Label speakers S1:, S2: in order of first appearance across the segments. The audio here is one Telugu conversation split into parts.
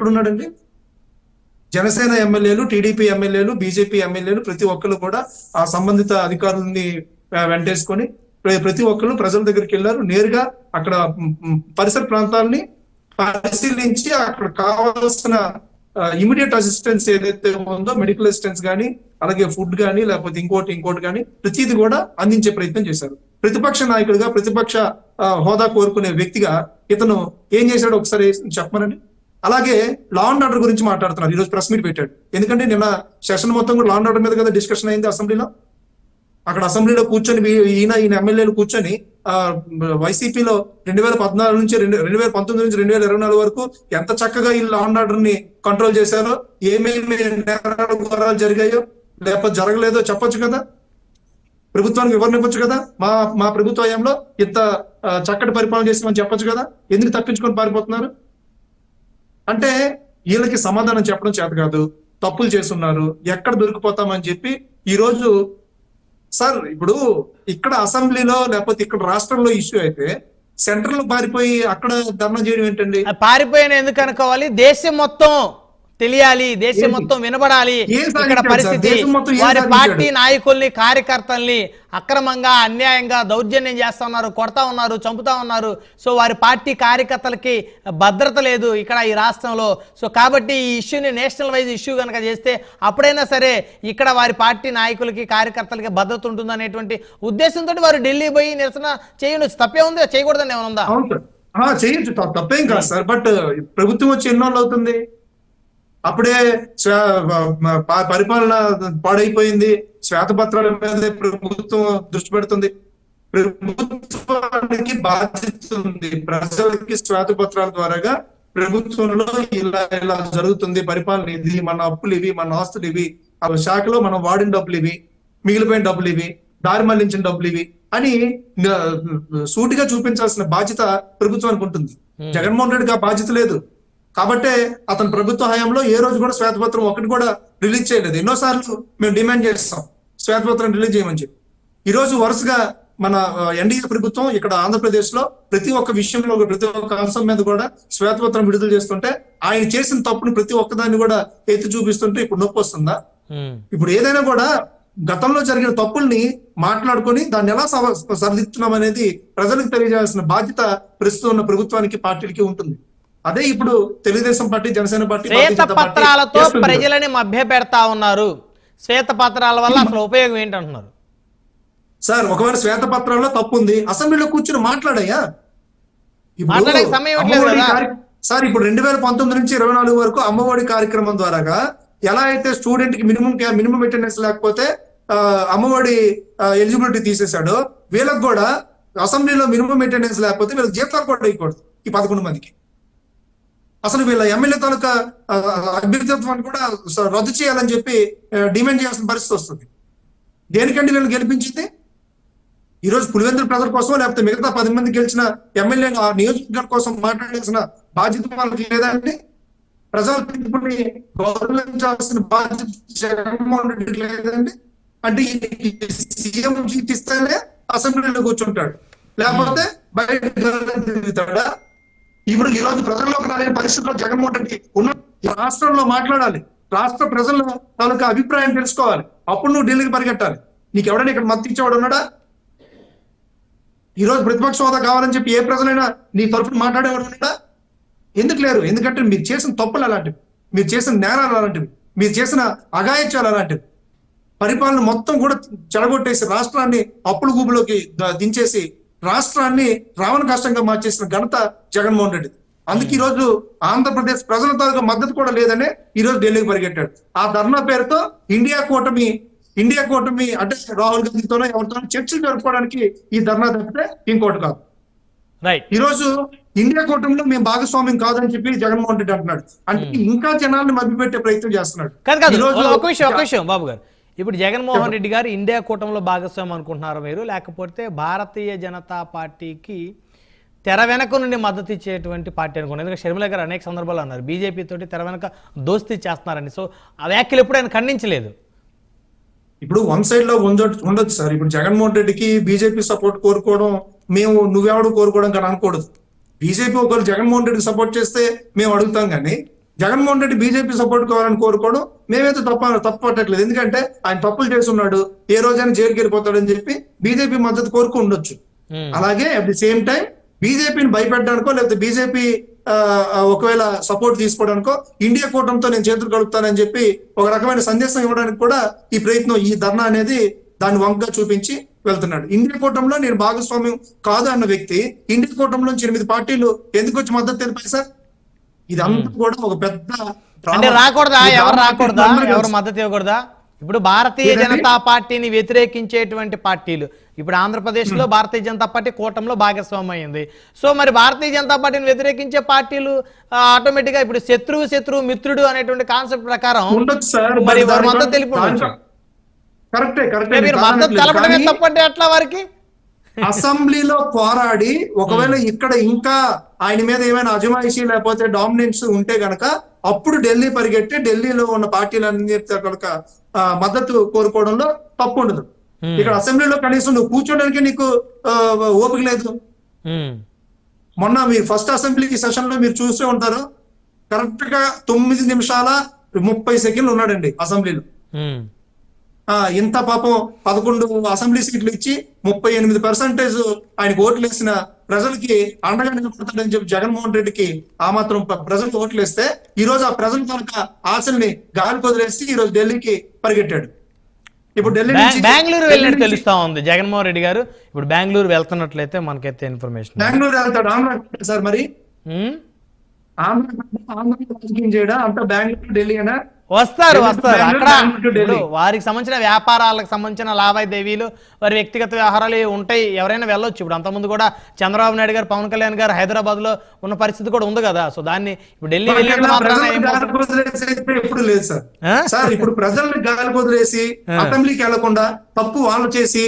S1: ఎక్కడున్నాడండి జనసేన ఎమ్మెల్యేలు టీడీపీ ఎమ్మెల్యేలు బీజేపీ ఎమ్మెల్యేలు ప్రతి ఒక్కరు కూడా ఆ సంబంధిత అధికారులని వెంటేసుకొని ప్రతి ఒక్కరు ప్రజల దగ్గరికి వెళ్ళారు. నేరుగా అక్కడ పరిసర ప్రాంతాలని పరిశీలించి అక్కడ కావాల్సిన ఇమీడియట్ అసిస్టెన్స్ ఏదైతే ఉందో మెడికల్ అసిస్టెన్స్ కానీ అలాగే ఫుడ్ కానీ లేకపోతే ఇంకోటి ఇంకోటి కానీ ప్రతిది కూడా అందించే ప్రయత్నం చేశారు. ప్రతిపక్ష నాయకుడిగా ప్రతిపక్ష హోదా కోరుకునే వ్యక్తిగా ఇతను ఏం చేశాడు ఒకసారి చెప్పమనండి. అలాగే లా అండ్ ఆర్డర్ గురించి మాట్లాడుతున్నారు. ఈరోజు ప్రెస్ మీట్ పెట్టాడు. ఎందుకంటే నిన్న సెషన్ మొత్తం కూడా లా అండ్ ఆర్డర్ మీద కదా డిస్కషన్ అయింది అసెంబ్లీలో? అక్కడ అసెంబ్లీలో కూర్చొని ఈయన ఈయన ఎమ్మెల్యేలు కూర్చొని వైసీపీలో రెండు వేల పద్నాలుగు నుంచి రెండు రెండు వేల పంతొమ్మిది నుంచి రెండు వేల ఇరవై నాలుగు వరకు ఎంత చక్కగా ఈ లా అండ్ ఆర్డర్ని కంట్రోల్ చేశారో ఏమేమి నేరాలు ఘోరాలు జరిగాయో లేకపోతే జరగలేదో చెప్పొచ్చు కదా? ప్రభుత్వానికి వివరణ ఇవ్వచ్చు కదా? మా మా ప్రభుత్వ హయాంలో ఇంత చక్కటి పరిపాలన చేసామని చెప్పొచ్చు కదా? ఎందుకు తప్పించుకొని పారిపోతున్నారు? అంటే వీళ్ళకి సమాధానం చెప్పడం చేత కాదు. తప్పులు చేస్తున్నారు. ఎక్కడ దొరికిపోతామని చెప్పి ఈ రోజు సార్ ఇప్పుడు ఇక్కడ అసెంబ్లీలో లేకపోతే ఇక్కడ రాష్ట్రంలో ఇష్యూ అయితే సెంట్రల్లో పారిపోయి అక్కడ ధర్నా చేయడం ఏంటండి?
S2: పారిపోయిన ఎందుకు అనుకోవాలి? దేశం మొత్తం తెలియాలి దేశం? మొత్తం వినబడాలి ఇక్కడ? పరిస్థితి. వారి? పార్టీ నాయకుల్ని కార్యకర్తల్ని అక్రమంగా అన్యాయంగా దౌర్జన్యం చేస్తా ఉన్నారు కొడతా ఉన్నారు చంపుతా ఉన్నారు. సో వారి పార్టీ కార్యకర్తలకి భద్రత లేదు ఇక్కడ ఈ రాష్ట్రంలో. సో కాబట్టి ఈ ఇష్యూని నేషనల్ వైజ్ ఇష్యూ కనుక చేస్తే అప్పుడైనా సరే ఇక్కడ వారి పార్టీ నాయకులకి కార్యకర్తలకి భద్రత ఉంటుందనేటువంటి ఉద్దేశంతో వారు ఢిల్లీ పోయి నిరసన చేయవచ్చు తప్పే ఉంది? చేయకూడదని ఏమైనా ఉందా?
S1: చేయొచ్చు. తప్పేం కాదు సార్. బట్ ప్రభుత్వం వచ్చి ఎన్నోళ్ళు అవుతుంది? అప్పుడే పరిపాలన పాడైపోయింది. శ్వేతపత్రాల మీద ప్రభుత్వం దృష్టి పెడుతుంది. ప్రభుత్వానికి బాధ్యత ఉంది ప్రజలకి శ్వేతపత్రాల ద్వారాగా ప్రభుత్వంలో ఇలా ఇలా జరుగుతుంది. పరిపాలన ఇది మన అప్పులు ఇవి మన ఆస్తులు ఇవి. ఆ శాఖలో మనం వాడిన డబ్బులు ఇవి మిగిలిపోయిన డబ్బులు ఇవి దారి మళ్ళించిన డబ్బులు ఇవి అని సూటిగా చూపించాల్సిన బాధ్యత ప్రభుత్వానికి ఉంటుంది. జగన్మోహన్ రెడ్డికి ఆ బాధ్యత లేదు. కాబట్టే అతని ప్రభుత్వ హయాంలో ఏ రోజు కూడా శ్వేతపత్రం ఒకటి కూడా రిలీజ్ చేయలేదు. ఎన్నోసార్లు మేము డిమాండ్ చేస్తాం శ్వేతపత్రం రిలీజ్ చేయమని చెప్పి. ఈ రోజు వరుసగా మన ఎన్డీఏ ప్రభుత్వం ఇక్కడ ఆంధ్రప్రదేశ్లో ప్రతి ఒక్క విషయంలో ప్రతి ఒక్క అంశం మీద కూడా శ్వేతపత్రం విడుదల చేస్తుంటే ఆయన చేసిన తప్పుని ప్రతి ఒక్కదాన్ని కూడా ఎత్తి చూపిస్తుంటే ఇప్పుడు నొప్పి వస్తుందా. ఇప్పుడు ఏదైనా కూడా గతంలో జరిగిన తప్పుల్ని మాట్లాడుకొని దాన్ని ఎలా సవ- సరిదిద్దుతున్నాం అనేది ప్రజలకు తెలియజేయాల్సిన బాధ్యత ప్రస్తుతం ఉన్న ప్రభుత్వానికి పార్టీలకి ఉంటుంది. అదే ఇప్పుడు తెలుగుదేశం పార్టీ జనసేన పార్టీ
S2: శ్వేత పత్రాలతో. ప్రజలని మభ్య పెడతా ఉన్నారు. శ్వేత పత్రాల వల్ల అసలు ఉపయోగం ఏంటంటున్నారు?
S1: సార్ ఒకవేళ శ్వేత పత్రాల్లో తప్పు ఉంది అసెంబ్లీలో కూర్చుని మాట్లాడయ్యా. సార్ ఇప్పుడు రెండు వేల పంతొమ్మిది నుంచి ఇరవై నాలుగు వరకు అమ్మఒడి కార్యక్రమం ద్వారాగా ఎలా అయితే స్టూడెంట్కి మినిమం మినిమం అటెండెన్స్ లేకపోతే అమ్మఒడి ఎలిజిబిలిటీ తీసేశాడో వీళ్ళకి కూడా అసెంబ్లీలో మినిమం అటెండెన్స్ లేకపోతే వీళ్ళకి జీతాలు కూడా ఇవ్వకూడదు ఈ పదకొండు మందికి. అసలు వీళ్ళ ఎమ్మెల్యే తాలూకా అభ్యర్థిత్వాన్ని కూడా రద్దు చేయాలని చెప్పి డిమాండ్ చేయాల్సిన పరిస్థితి వస్తుంది. దేనికండి వీళ్ళు గెలిపించింది? ఈ రోజు పులివెందుల ప్రజల కోసం లేకపోతే మిగతా పది మంది గెలిచిన ఎమ్మెల్యే ఆ నియోజకవర్గం కోసం మాట్లాడాల్సిన బాధ్యత వాళ్ళకి లేదండి ప్రజల తీర్పుని గౌరవించాల్సిన బాధ్యత జగన్మోహన్ లేదండి అంటే సీఎం సీట్ ఇస్తేనే అసెంబ్లీలో కూర్చుంటాడు. లేకపోతే బయట తిరుగుతాడా? ఇప్పుడు ఈ రోజు ప్రజల్లోకి రాలేని పరిస్థితిలో జగన్మోహన్ రెడ్డి ఉన్న ఈ రాష్ట్రంలో మాట్లాడాలి. రాష్ట్ర ప్రజల తాలూకా అభిప్రాయం తెలుసుకోవాలి. అప్పుడు నువ్వు ఢిల్లీకి పరిగెట్టాలి. నీకు ఎవడైనా ఇక్కడ మద్దతు ఇచ్చేవాడు ఉన్నాడా? ఈ రోజు ప్రతిపక్ష హోదా కావాలని చెప్పి ఏ ప్రజలైనా నీ తరఫున మాట్లాడేవాడు ఉన్నాడా? ఎందుకు లేరు? ఎందుకంటే మీరు చేసిన తప్పులు అలాంటివి మీరు చేసిన నేరాలు అలాంటివి మీరు చేసిన అగాయత్యాలు అలాంటివి. పరిపాలన మొత్తం కూడా చెడగొట్టేసి రాష్ట్రాన్ని అప్పుల గూబులోకి దించేసి రాష్ట్రాన్ని రావణ కష్టంగా మార్చేసిన ఘనత జగన్మోహన్ రెడ్డి అందుకే ఈ రోజు ఆంధ్రప్రదేశ్ ప్రజల తాలూకా మద్దతు కూడా లేదనే ఈ రోజు ఢిల్లీకి పరిగెట్టాడు. ఆ ధర్నా పేరుతో ఇండియా కూటమి ఇండియా కూటమి అంటే రాహుల్ గాంధీతోనో ఎవరితోనో చర్చలు జరుపుకోవడానికి ఈ ధర్నా తప్పితే ఇంకోటి కాదు. ఈ రోజు ఇండియా కూటమిలో మేము భాగస్వామ్యం కాదని చెప్పి జగన్మోహన్ రెడ్డి అంటున్నాడు. అంటే ఇంకా జనాల్ని మభ్యపెట్టే ప్రయత్నం చేస్తున్నాడు. ఈ రోజు
S2: ఒక విషయం ఒక విషయం బాబు గారు ఇప్పుడు జగన్మోహన్ రెడ్డి గారు ఇండియా కూటమిలో భాగస్వామ్యం అనుకుంటున్నారు మీరు? లేకపోతే భారతీయ జనతా పార్టీకి తెర వెనక నుండి మద్దతు ఇచ్చేటువంటి పార్టీ అనుకున్నారు ఎందుకంటే షర్మిల గారు అనేక సందర్భాలు అన్నారు బీజేపీ తోటి తెర వెనక దోస్తీ చేస్తున్నారని. సో ఆ వ్యాఖ్యలు ఎప్పుడు ఆయన ఖండించలేదు?
S1: ఇప్పుడు వన్ సైడ్లో ఉండొచ్చు ఉండొచ్చు సార్. ఇప్పుడు జగన్మోహన్ రెడ్డికి బీజేపీ సపోర్ట్ కోరుకోవడం మేము నువ్వెవడు కోరుకోవడం కానీ అనకూడదు. బీజేపీ ఒకరు జగన్మోహన్ రెడ్డికి సపోర్ట్ చేస్తే మేము అడుగుతాం కానీ జగన్మోహన్ రెడ్డి బీజేపీ సపోర్ట్ కావాలని కోరుకోవడం మేమైతే తప్ప తప్పట్టట్లేదు ఎందుకంటే ఆయన తప్పులు చేస్తున్నాడు. ఏ రోజైనా జైలుకి వెళ్ళిపోతాడని చెప్పి బీజేపీ మద్దతు కోరుకు ఉండొచ్చు.
S2: ఉమ్,
S1: అలాగే అట్ ది సేమ్ టైం బీజేపీని భయపెట్టడానికో లేకపోతే బీజేపీ ఒకవేళ సపోర్ట్ తీసుకోవడానికో ఇండియా కూటమితో నేను చేతులు కలుపుతానని చెప్పి ఒక రకమైన సందేశం ఇవ్వడానికి కూడా ఈ ప్రయత్నం ఈ ధర్నా అనేది దాన్ని వంకగా చూపించి వెళ్తున్నాడు. ఇండియా కూటమిలో నేను భాగస్వామ్యం కాదు అన్న వ్యక్తి. ఇండియా కూటమిలో ఎనిమిది పార్టీలు ఎందుకు వచ్చి మద్దతు తెలిపాయి సార్? ఇదంతా కూడా ఒక పెద్ద.
S2: అంటే రాకూడదా? ఎవరు రాకూడదా? ఎవరు మద్దతు ఇవ్వకూడదా? ఇప్పుడు భారతీయ? జనతా పార్టీని వ్యతిరేకించేటువంటి పార్టీలు. ఇప్పుడు ఆంధ్రప్రదేశ్లో భారతీయ జనతా పార్టీ కూటమిలో భాగస్వామ్యం అయింది సో మరి భారతీయ జనతా పార్టీని వ్యతిరేకించే పార్టీలు ఆటోమేటిక్గా ఇప్పుడు శత్రువు శత్రువు మిత్రుడు అనేటువంటి కాన్సెప్ట్ ప్రకారం మరి వారు మద్దతు తెలిపి
S1: కరెక్టే కరెక్టే
S2: మీరు మద్దతు. తెలపడమే తప్పంటే ఎట్లా వారికి?
S1: అసెంబ్లీలో పోరాడి ఒకవేళ ఇక్కడ ఇంకా ఆయన మీద ఏమైనా అజమాయిషీ లేకపోతే డామినెన్స్ ఉంటే గనక అప్పుడు ఢిల్లీ పరిగెట్టి ఢిల్లీలో ఉన్న పార్టీలన్నీ కనుక మద్దతు కోరుకోవడంలో తప్పు ఉండదు. ఇక్కడ అసెంబ్లీలో కనీసం నువ్వు కూర్చోడానికి నీకు ఓపిక లేదు. మొన్న మీరు ఫస్ట్ అసెంబ్లీ సెషన్లో మీరు చూసే ఉంటారు. కరెక్ట్గా తొమ్మిది నిమిషాల ముప్పై సెకండ్లు ఉన్నాడండి అసెంబ్లీలో. ఇంత పాపం పదకొండు అసెంబ్లీ సీట్లు ఇచ్చి ముప్పై ఎనిమిది పర్సెంటేజ్ ఆయనకు ఓట్లు వేసిన ప్రజలకి అండగా నిలబడతాడని చెప్పి జగన్మోహన్ రెడ్డికి ఆ మాత్రం ప్రజలకు ఓట్లు వేస్తే ఈ రోజు ఆ ప్రజల కనుక ఆశల్ని గాలి కొదిలేసి ఈ రోజు ఢిల్లీకి పరిగెట్టాడు. ఇప్పుడు ఢిల్లీ
S2: బెంగళూరు వెళ్ళినట్టు తెలుస్తా ఉంది జగన్మోహన్ రెడ్డి గారు. ఇప్పుడు బెంగళూరు వెళ్తున్నట్లయితే మనకైతే ఇన్ఫర్మేషన్
S1: బెంగళూరు వెళ్తాడు. ఆంధ్ర సార్ మరి? ఆంధ్ర ఆంధ్ర రాజకీయం చేయడా? అంతా బెంగళూరు ఢిల్లీ అనా?
S2: వస్తారు వస్తారు. అక్కడ వారికి సంబంధించిన వ్యాపారాలకు సంబంధించిన లావాదేవీలు వారి వ్యక్తిగత వ్యవహారాలు ఉంటాయి ఎవరైనా వెళ్ళొచ్చు. ఇప్పుడు అంతకుముందు కూడా చంద్రబాబు నాయుడు గారు పవన్ కళ్యాణ్ గారు హైదరాబాద్లో ఉన్న పరిస్థితి కూడా ఉంది కదా. సో దాన్ని ఇప్పుడు ఢిల్లీ వెళ్ళినంత
S1: లేదు సార్.
S2: ఆ?
S1: సార్ ఇప్పుడు ప్రజల్ని గాలి వదిలేసి అసెంబ్లీకి వెళ్ళకుండా తప్పు వాళ్ళు చేసి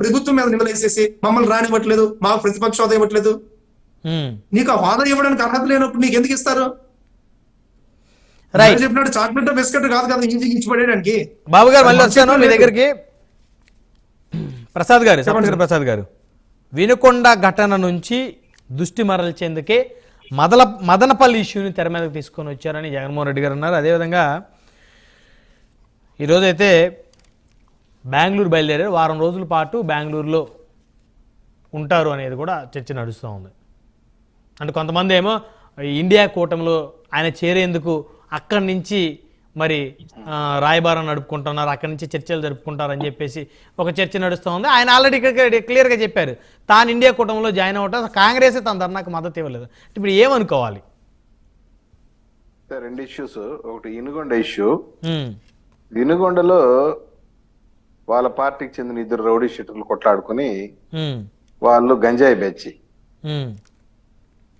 S1: ప్రభుత్వం మీద నిలవేసేసి మమ్మల్ని రానివ్వట్లేదు మా ప్రతిపక్ష హోదా ఇవ్వట్లేదు. నీకు హోదా ఇవ్వడానికి అర్హత లేనప్పుడు నీకు ఎందుకు ఇస్తారు?
S2: రైట్
S1: నేను చెప్పినట్టు చాక్లెట్ బిస్కెట్ కాదు కదా ఈజీగా ఇచ్చి పడేయడానికి.
S2: బాబు గారు మళ్ళీ వచ్చాను మీ దగ్గరికి. ప్రసాద్ గారు సప్తగిరి ప్రసాద్ గారు. వినుకొండ ఘటన నుంచి దృష్టి మరల్చేందుకే మదల మదనపల్లి ఇష్యూని తెర మీదకి తీసుకొని వచ్చారని జగన్మోహన్ రెడ్డి గారు అన్నారు. అదేవిధంగా ఈరోజైతే బెంగళూరు బయలుదేరారు. వారం రోజుల పాటు బెంగళూరులో ఉంటారు అనేది కూడా చర్చ నడుస్తూ ఉంది. అంటే కొంతమంది ఏమో ఇండియా కూటమిలో ఆయన చేరేందుకు అక్కడి నుంచి మరి రాయబారం నడుపుకుంటున్నారు అక్కడి నుంచి చర్చలు జరుపుకుంటారని చెప్పేసి ఒక చర్చ నడుస్తూ ఉంది. ఆయన ఆల్రెడీ ఇక్కడ క్లియర్గా చెప్పారు. తాను ఇండియా కూటమిలో జాయిన్ అవ్వటం కాంగ్రెస్ తన ధర్నాకు మద్దతు ఇవ్వలేదు. ఇప్పుడు ఏమనుకోవాలి?
S3: రెండు ఇష్యూస్ ఒకటి ఇనుగొండ ఇష్యూ ఇనుగొండలో వాళ్ళ పార్టీకి చెందిన ఇద్దరు రౌడీ షీటర్లు కొట్లాడుకుని వాళ్ళు గంజాయి బెచ్చి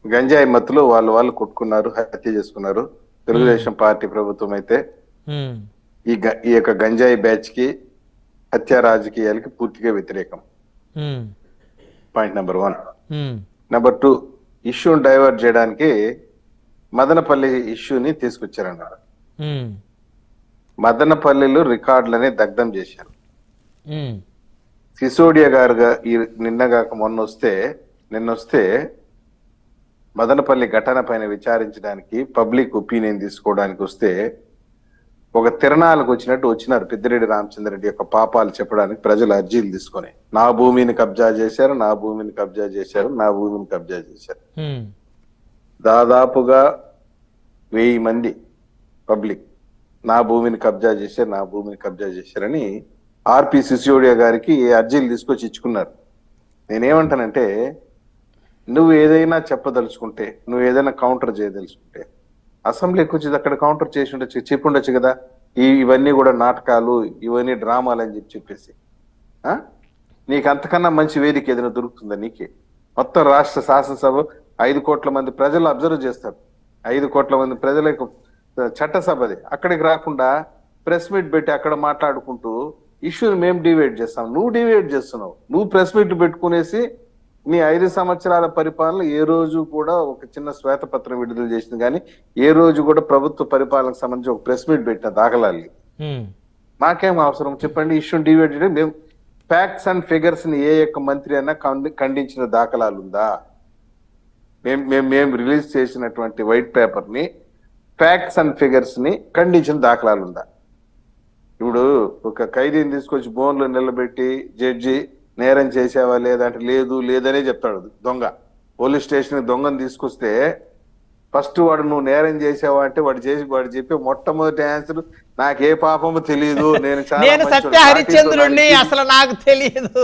S3: గంజాయి మత్తులో వాళ్ళు వాళ్ళు కొట్టుకున్నారు హత్య చేసుకున్నారు. తెలుగుదేశం పార్టీ ప్రభుత్వం అయితే ఈ ఈ యొక్క గంజాయి బ్యాచ్కి హత్య రాజకీయాలకి పూర్తిగా వ్యతిరేకం. Point number one. Number two ఇష్యూని డైవర్ట్ చేయడానికి మదనపల్లి ఇష్యూని తీసుకొచ్చారన్నారు. మదనపల్లిలో రికార్డులని దగ్ధం చేశారు. సిసోడియా గారు నిన్నగాక మొన్న వస్తే నిన్న వస్తే మదనపల్లి ఘటన పైన విచారించడానికి పబ్లిక్ ఒపీనియన్ తీసుకోవడానికి వస్తే ఒక తిరణాలకు వచ్చినట్టు వచ్చినారు పెద్దిరెడ్డి రామచంద్రరెడ్డి యొక్క పాపాలు చెప్పడానికి ప్రజలు అర్జీలు తీసుకొని. నా భూమిని కబ్జా చేశారు నా భూమిని కబ్జా చేశారు నా భూమిని కబ్జా చేశారు. దాదాపుగా వెయ్యి మంది పబ్లిక్ నా భూమిని కబ్జా చేశారు నా భూమిని కబ్జా చేశారని ఆర్పి సిసోడియా గారికి అర్జీలు తీసుకొచ్చి ఇచ్చుకున్నారు. నేనేమంటానంటే నువ్వు ఏదైనా చెప్పదలుచుకుంటే నువ్వు ఏదైనా కౌంటర్ చేయదలుచుకుంటే అసెంబ్లీకి వచ్చి అక్కడ కౌంటర్ చేసి ఉండొచ్చు చెప్పి ఉండొచ్చు కదా? ఈ ఇవన్నీ కూడా నాటకాలు ఇవన్నీ డ్రామాలు అని చెప్పి చెప్పేసి. నీకు అంతకన్నా మంచి వేదిక ఏదైనా దొరుకుతుందా నీకే? మొత్తం రాష్ట్ర శాసనసభ ఐదు కోట్ల మంది ప్రజలు అబ్జర్వ్ చేస్తారు. ఐదు కోట్ల మంది ప్రజలకు చట్టసభది అక్కడికి రాకుండా ప్రెస్ మీట్ పెట్టి అక్కడ మాట్లాడుకుంటూ ఇష్యూని మేము డివైడ్ చేస్తాం. నువ్వు డివైడ్ చేస్తున్నావు. నువ్వు ప్రెస్ మీట్ పెట్టుకునేసి నీ ఐదు సంవత్సరాల పరిపాలన ఏ రోజు కూడా ఒక చిన్న శ్వేతపత్రం విడుదల చేసింది. కానీ ఏ రోజు కూడా ప్రభుత్వ పరిపాలనకు సంబంధించి ఒక ప్రెస్ మీట్ పెట్టిన దాఖలాలు మాకేం అవసరం? చెప్పండి ఇష్యూ డివైడ్ చేయడం మేము ఫ్యాక్ట్స్ అండ్ ఫిగర్స్ని ఏ యొక్క మంత్రి అయినా ఖండి- ఖండించిన దాఖలాలు ఉందా? మేము మేము మేము రిలీజ్ చేసినటువంటి వైట్ పేపర్ని ఫ్యాక్ట్స్ అండ్ ఫిగర్స్ని ఖండించిన దాఖలాలు ఉందా? ఇప్పుడు ఒక ఖైదీని తీసుకొచ్చి బోన్లో నిలబెట్టి జడ్జి నేరం చేసావా లేదంటే లేదు లేదనే చెప్తాడు దొంగ. పోలీస్ స్టేషన్ దొంగను తీసుకొస్తే ఫస్ట్ వాడు నువ్వు నేరం చేసావా అంటే వాడు చేసి వాడు చెప్పే మొట్టమొదటి ఆన్సర్ నాకు ఏ పాపము తెలియదు నేను.
S2: సత్య హరిశ్చంద్రుణ్ణి అసలు నాకు తెలియదు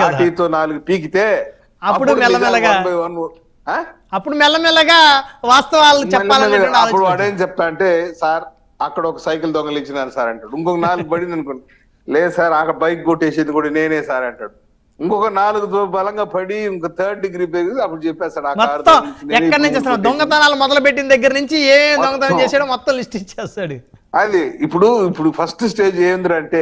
S3: లాఠీతో నాలుగు పీకితే
S2: అప్పుడు మెల్లమెల్లగా. అప్పుడు మెల్లమెల్లగా వాస్తవాలు
S3: మెల్లమెల్లగా అప్పుడు వాడేం చెప్తా అంటే సార్ అక్కడ ఒక సైకిల్ దొంగలించినాను సార్ అంటాడు. ఇంకొక నాలుగు పడింది అనుకోండి లేదు సార్ అక్కడ బైక్ కొట్టేసేది కూడా నేనే సార్ అంటాడు ఇంకొక నాలుగు బలంగా పడి ఇంకో థర్డ్ డిగ్రీ పెరిగి అప్పుడు చెప్పేస్తాడు
S2: ఎక్కడి నుంచి. దొంగతనాలు మొదలు పెట్టిన దగ్గర నుంచి ఏ దొంగతనం. చేసాడో మొత్తం లిస్ట్ ఇచ్చేస్తాడు
S3: అది ఇప్పుడు ఇప్పుడు ఫస్ట్ స్టేజ్ ఏంద్రంటే